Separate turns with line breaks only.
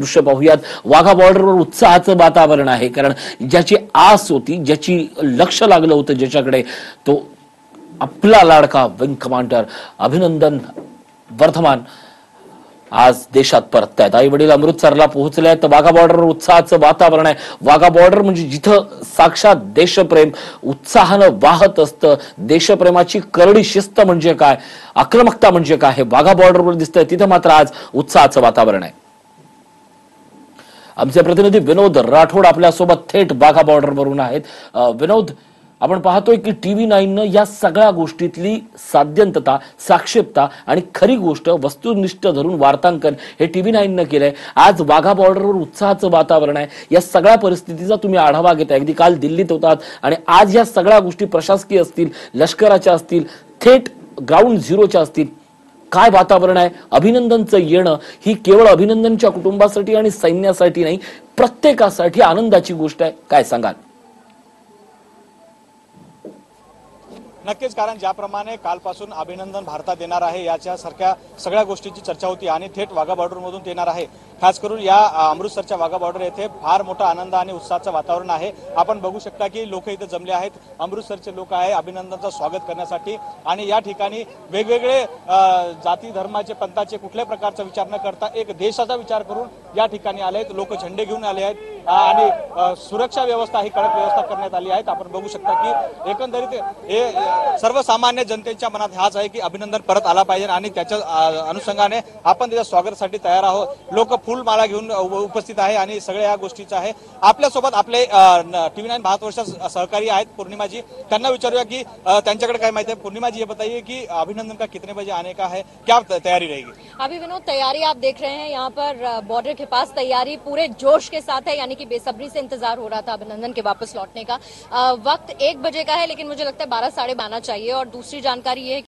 दृश्य पाहूयात. वाघा बॉर्डरवर उत्साहाचं वातावरण आहे. कारण ज्याची आस होती ज्याची लक्ष लागलं होतं ज्याच्याकडे तो आपला लाडका विंग कमांडर अभिनंदन वर्धमान. आज देशात परततायत. आई वडील अमृतसरला पोहोचले आहेत. वाघा बॉर्डरवर उत्साहाचं वातावरण आहे. वाघा बॉर्डर म्हणजे जिथं साक्षात देशप्रेम उत्साहानं वाहत असतं. देशप्रेमाची करडी शिस्त म्हणजे काय? आक्रमकता म्हणजे काय? हे वाघा बॉर्डरवर दिसतंय. तिथं मात्र आज उत्साहाचं वातावरण आहे. आमचे प्रतिनिधी विनोद राठोड आपल्यासोबत थेट बाघा बॉर्डरवरून आहेत. विनोद आपण पाहतोय की टीव्ही नाईननं या सगळ्या गोष्टीतली साध्यंतता साक्षेपता आणि खरी गोष्ट वस्तुनिष्ठ धरून वार्तांकन हे टीव्ही नाईननं केलंय. आज वाघा बॉर्डरवर उत्साहाचं वातावरण आहे. या सगळ्या परिस्थितीचा तुम्ही आढावा घेताय. अगदी काल दिल्लीत होतात आणि आज या सगळ्या गोष्टी प्रशासकीय असतील लष्कराच्या असतील थेट ग्राउंड झिरोच्या असतील. काय वातावरण आहे? अभिनंदनचं येणं ही केवळ अभिनंदनच्या कुटुंबासाठी आणि सैन्यासाठी नाही प्रत्येकासाठी आनंदाची गोष्ट आहे. काय सांगाल?
नक्कीच कारण ज्याप्रमाणे कालपासून अभिनंदन भारतात येणार आहे याच्यासारख्या सगळ्या गोष्टींची चर्चा होती आणि थेट वाघा बॉर्डरमधून येणार आहे. खास करून या अमृतसरच्या वाघा बॉर्डर येथे फार मोठा आनंद आणि उत्साहाचं वातावरण आहे. आपण बघू शकता की लोक इथे जमले आहेत. अमृतसरचे लोक आहे अभिनंदनचं स्वागत करण्यासाठी. आणि या ठिकाणी वेगवेगळे जाती धर्माचे पंथाचे कुठल्याही प्रकारचा विचार न करता एक देशाचा विचार करून या ठिकाणी आले आहेत लोक झेंडे घेऊन आले आहेत. आणि सुरक्षा व्यवस्था ही कडक व्यवस्था करण्यात आली आहे आपण बघू शकता की एकंदरीत हे सर्वसामान्य जनतेच्या मनात हाच आहे की अभिनंदन परत आला पाहिजे आणि त्याच्या अनुषंगाने आपण त्याच्या स्वागतासाठी तयार आहोत. लोक फुलमाला घेऊन उपस्थित आहे आणि सगळ्या या गोष्टीचं आहे. आपल्यासोबत आपले टीव्ही नाईन भारतवर्षा सहकारी आहेत पूर्णिमाजी. त्यांना विचारूया की त्यांच्याकडे काय माहिती आहे? पूर्णिमाजी ये बताइए की अभिनंदन का कितने बजे आने का है? क्या तयारी रहेगी?
अभी विनोद, तैयारी आप देख रहे हैं, यहाँ पर बॉर्डर के पास तैयारी पूरे जोश के साथ है, यानी कि बेसब्री से इंतज़ार हो रहा था अभिनंदन के वापस लौटने का। वक्त एक बजे का है, लेकिन मुझे लगता है बारह साढ़े बारह चाहिए और दूसरी जानकारी ये है